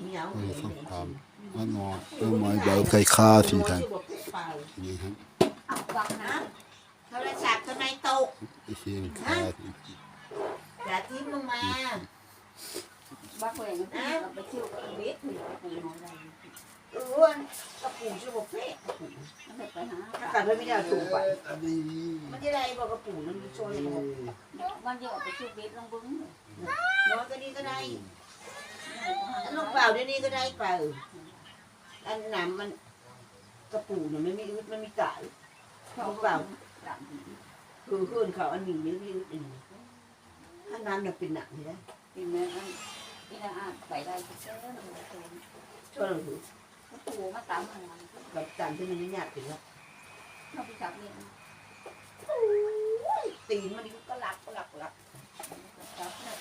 เหนียวนี่ข้าวปลาอันนออันมาใหญ่ไก่ข้าสีกันนี่ครับเอาฟังนะโทรศัพท์ทำไมตกไอ้เชียงข้าอย่าทิ้งลงมาบางคนอย่างนี้เราไปเที่ยวกับเวทหรือไปนอนอะไรเออกระปูชื่อบอกเพ่มันไปหาถ้ากัดไม่ได้ถูกไปมันจะได้บอกกระปูนั้นโชว์เลยบอกวันเดียวไปเที่ยวเวทลองบึ้งน้อยก็นี่ก็ได้ เปล่าเดี๋ยวนี้ก็ได้เปล่าอันหนามมันกระปูเนี่ยมันไม่อึดมันไม่กะลูกเปล่าคือขึ้นเขาอันหนึ่งนี่ไม่อึดอันนี้ถ้าน้ำเนี่ยเป็นหนักเลยนะเป็นแม่นั่นที่น่าอาจไปได้ก็เจอช่วยเราดูก็ตัวมาตามทางนั้นแบจานที่มันไม่ยากถึงแล้วเราไปจับเนี่ยตีนมันก็หลักก็หลักก็หลักจับเนี่ย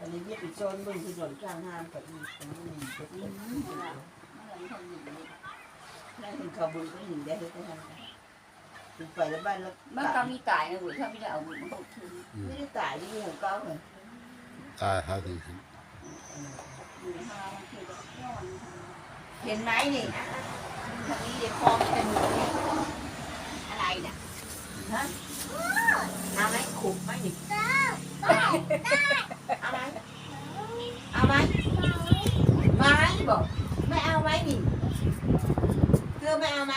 อันนี้ยึดอีกโซนมึงคือโดนข้างห้ามกับอีกตรงนี้กับอีกมันเหมือนคนหนึ่งนั่นเป็นขบุญก็หนึ่งได้เลยก็ทำถึงไปแล้วบ้านแล้วมันก็มีตายนะเว้ยถ้าไม่ได้เอาบุญมันก็คืนไม่ได้ตายที่หัวเก้าเลยตายครับจรับอยู่ในห้างมันคือแบบย้อนเห็นไหมนี่ทางนี้เด็กคลองเป็นอะไรน่ะฮะเอาไหมขุบไหมนี่ เอาไหมเอาไหมไม้บอกไม่เอาไหมนี่เธอไม่เอาไหม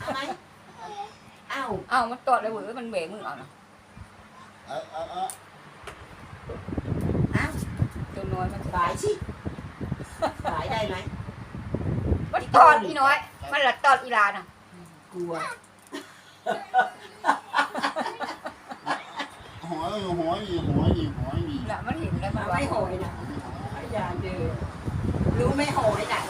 เอาไหมเอาเอามันตอดเลยเว้ยมันเบรกมึงเอานะเอะอะอะเอาตัวน้อยมันขายสิขายได้ไหมมันตอดอีน้อย มันละตอดอีลาน่ะกลัว อยหอยอีหอยอีหอยอีละมันเห็นแล้วมันไม่โหยนะอย่าเดือรู้ไม่โหยนะ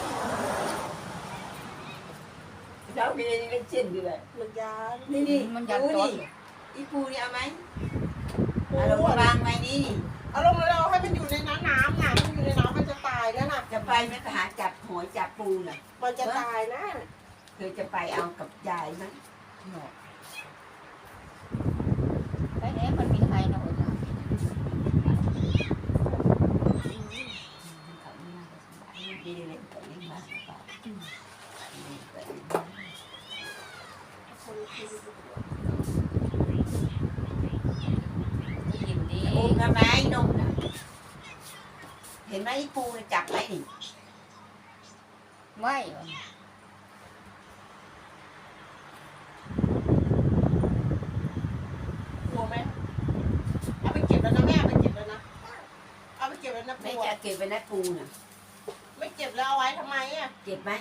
เจ้ามีอะไรเช่นด้วยมันยานี่นี่มันยันตอดนี่อีปูนี่เอาไหมเอาลงมาวางไว้นี่นี่เอาลงมาเราให้มันอยู่ในน้ำน้ำน่ะมันอยู่ในน้ำมันจะตายแล้วน่ะจะไปไหมไปหาจับหอยจับปูน่ะมันจะตายนะเธอจะไปเอากับยายไหมไอ้เนี่ยมันมีใครนะเว้ยค่ะ ดีเลยกับนี่มา เปล่าได้ยินดีปูทำไมนมน่ะเห็นไหมอีปูน่ะจับไหมนี่ไม่กลัวไหมเอาไปเก็บแล้วนะแม่เอาไปเก็บแล้วนะเอาไปเก็บแล้วนะไม่จะอะเก็บไปนะปูน่ะ ไม่เก็บแล้วเอาไว้ทำไมอะเก็บไหม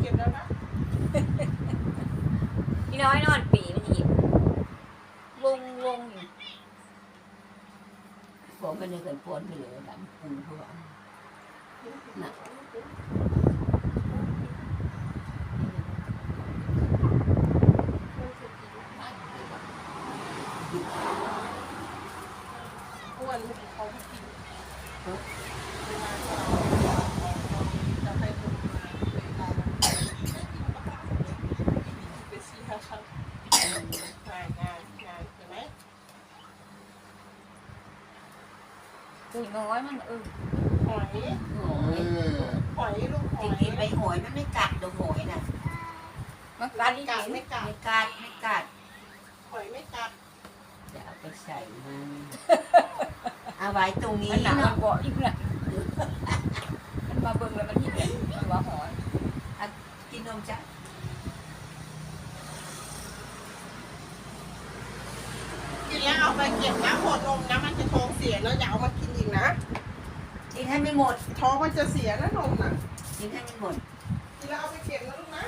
เก็บแล้วนะ พี่น้อยนอนปีมันหยิบวงวงอยู่ผมก็นึกกันพ้นไปเลยดำปูเพราะว่าน่ะอ้วนไม่กินเขาไม่กิน จะไปดูไปเสียเขางานงานงานเห็นไหมตัวน้อยมันเออหอยโอ้เอยอหอยลูกหจอยริงๆไปหอยมันไม่กัดดอกหอยน่ะมันกัดไม่อีกัดกินไม่กัดไม่กัดไม่กัดหอยไม่กัดจะเอาไปใส่มัน เอาไว้ตรงนี้มันหนักมัเนาะนเกาะอีกนะมันมาเบิ่งแล้วมันที่เห็นว่าหอยกินนมจ้ะกินแล้วเอาไปเก็บนะหดนมนะมันจะท้องเสียแล้วอย่าเอามากินอีกนะกินให้ไม่หมดท้องมันจะเสียนะนมน่ะกินให้ไม่หมดกินแล้วเอาไปเก็บนะลูกนะ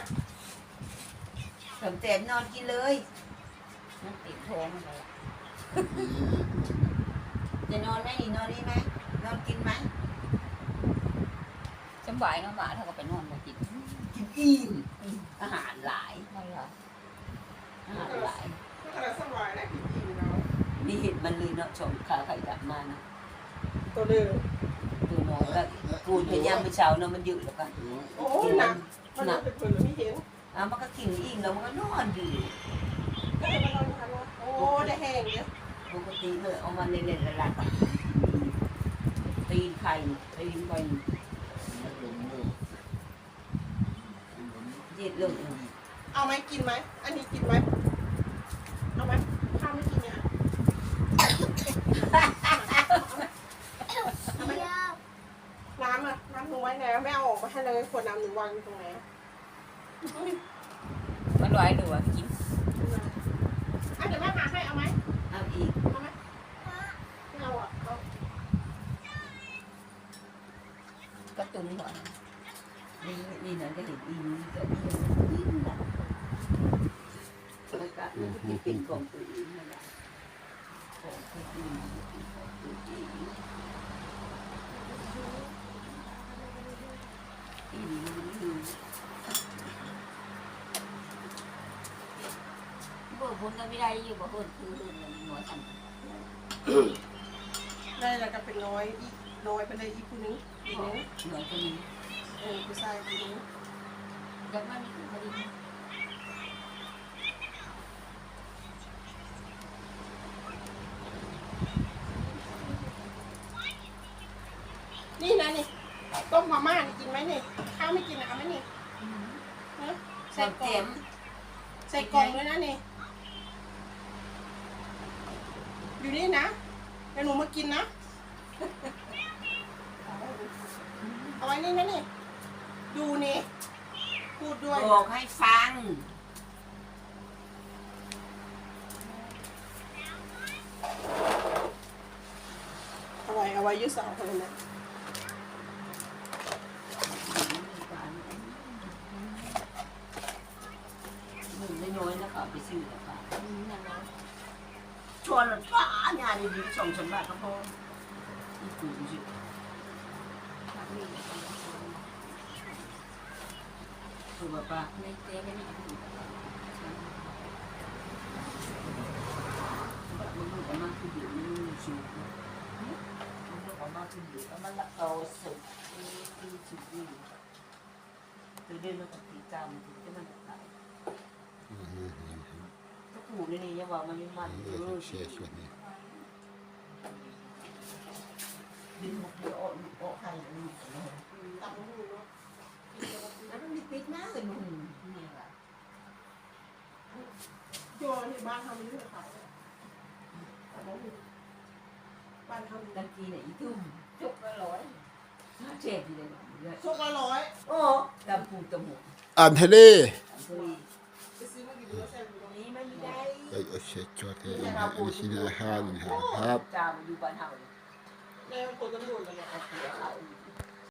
สมเต็มนอนกินเลยมันติดท้องอะไร จะนอนไหมนี่นอนนี่ไหมนอนกินไหมจำบายเนาะหมาถ้าก็ไปนอนบ่กินกินอิ่มอาหารหลายไม่หรออาหารหลายก็กระสวายนะกินอิ่มแล้วนี่เห็นมันเลยเนาะชมขาไข่ดับมานะตัวเดิมตัวน้อยก็กูพยายามไปเช้าเนาะมันยืดแล้วกันโอ้หนักมันเป็นคนไม่เห็นอะมันก็กินอิ่มแล้วมันก็นอนอยู่ก็จะมานอนกันว่าโอ้ได้แห้งเนี่ยเปกติเลยเอามาเล่นๆละละตีนไข่ตีนไปเย็ดเลยเอาไหมกินไหม อันนี้กินไหมเอาไหมข้าวไม่กินเนี่ยน้ำอะน้ำหนูไว้ไหนไม่เอาออกมาให้เลยขวดน้ำหนูวางอยู่ตรงไหนมันไหวหนูว่ากิน อะเดี๋ยวแม่หาให้เอาไหม เอาอีก เอาไหมไม่เอาอะเอา กระตุ้นก่อนนี่นี่นั่นก็เห็นอีนี่ก็อีนี่นะแล้วก็มันก็เป็นของตัวเองนั่นแหละของตัวเองของตัวเองอีนี่บ่พ้นก็ไม่ได้อยู่บ่พ้นคือหน่วยทำได้แล้วก็เป็นน้อยอีก น้อยไปเลยอีกคนนึงอีกนึงหน่วยคนนี้เออผู้ชายคนนึงจะไม่มีคนดีนี่นะนี่ต้มมาม่านี่กินไหมนี่ข้าวไม่กินนะเอาไหมนี่ฮะใส่ใส่กล่อเต็งมใส่กล่องด้วยนะนี่อยู่นี่นะเดี๋ยวหนูมากินนะเอาไว้นี่นะนี่ ดูนี่ พูดด้วย บอกให้ฟัง เอาไว้เอาไว้ยืดเสาคนนั้นนะมึงไม่น้อยแล้วก็ไปซื้อแล้วก็นั่นนะชวนฟ้างานดีๆส่งฉันมาก็พออีกกูสิคื อแบบว่าไม่เต้ไม่ได้แบบมันก็มาคืออยู่มันมีสูงมันก็มาคืออยู่แล้วมันละโตสุดที่สุดนี่คือเดินมากับตีจามที่มันจะตายก็ถูกเลยนี่ยังว่ามันยังมันเออเสียส่วนนี้ดินหมดเดียวออกออกใครมันมีแต่ละ ตับมะม่วงเนาะ แล้วมันมีปิดหน้าเลยมึงนี่แหละ บ้านทำนี่ขายตับมะม่วงบ้านทำตะกี้เนี่ยอีทุ่มจุกละร้อยเจ็บอยู่เลยเนี่ยชุกละร้อยโอ้ดำปูจมูกอันทะเลเฮ้ยไปซื้อมากี่ดูแซ่อยู่ตรงนี้ไม่มีได้ไอ้เสียจอดเลยอันนี้สิอาหารครับจามอยู่บ้านเฮาแม่คนตำรวจเลยเนี่ยอา